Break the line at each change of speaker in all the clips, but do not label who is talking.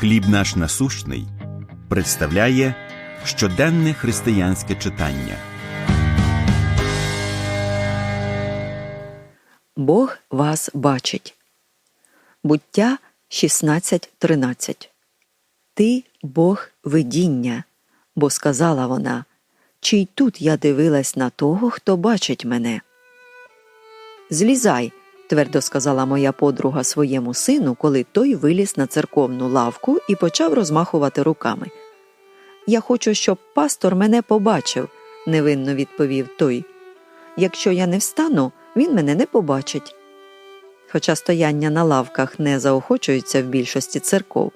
Хліб наш насущний представляє щоденне християнське читання.
Бог вас бачить. Буття 16.13 Ти Бог видіння, бо сказала вона, чи й тут я дивилась на того, хто бачить мене. Злізай, твердо сказала моя подруга своєму сину, коли той виліз на церковну лавку і почав розмахувати руками. Я хочу, щоб пастор мене побачив, невинно відповів той. Якщо я не встану, він мене не побачить. Хоча стояння на лавках не заохочується в більшості церков,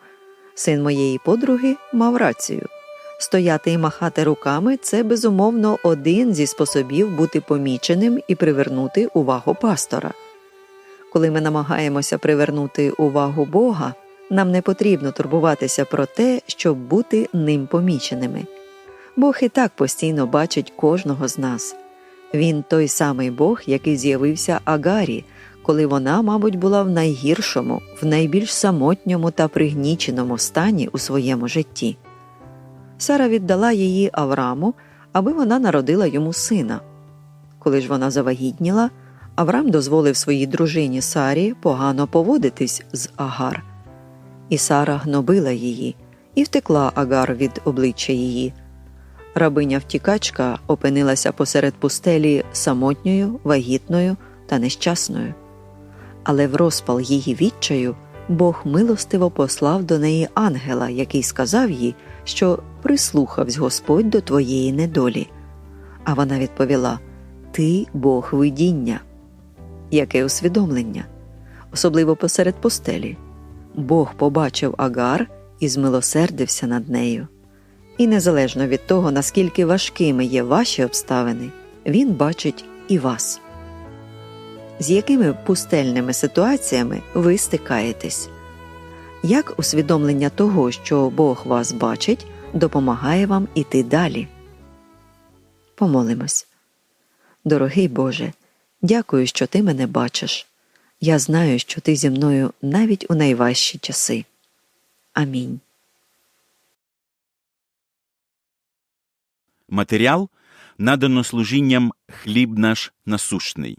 син моєї подруги мав рацію. Стояти і махати руками це безумовно один зі способів бути поміченим і привернути увагу пастора. Коли ми намагаємося привернути увагу Бога, нам не потрібно турбуватися про те, щоб бути ним поміченими. Бог і так постійно бачить кожного з нас. Він той самий Бог, який з'явився Агарі, коли вона, мабуть, була в найгіршому, в найбільш самотньому та пригніченому стані у своєму житті. Сара віддала її Авраму, аби вона народила йому сина. Коли ж вона завагітніла, Авраам дозволив своїй дружині Сарі погано поводитись з Агар. І Сара гнобила її і втекла Агар від обличчя її. Рабиня втікачка опинилася посеред пустелі самотньою, вагітною та нещасною. Але в розпал її відчаю Бог милостиво послав до неї ангела, який сказав їй, що прислухавсь Господь до твоєї недолі. А вона відповіла: Ти Бог видіння. Яке усвідомлення, особливо посеред пустелі. Бог побачив Агар і змилосердився над нею. І незалежно від того, наскільки важкими є ваші обставини, він бачить і вас. З якими пустельними ситуаціями ви стикаєтесь? Як усвідомлення того, що Бог вас бачить, допомагає вам іти далі? Помолимось. Дорогий Боже, дякую, що ти мене бачиш. Я знаю, що ти зі мною навіть у найважчі часи. Амінь.
Матеріал надано служінням хліб наш насущний.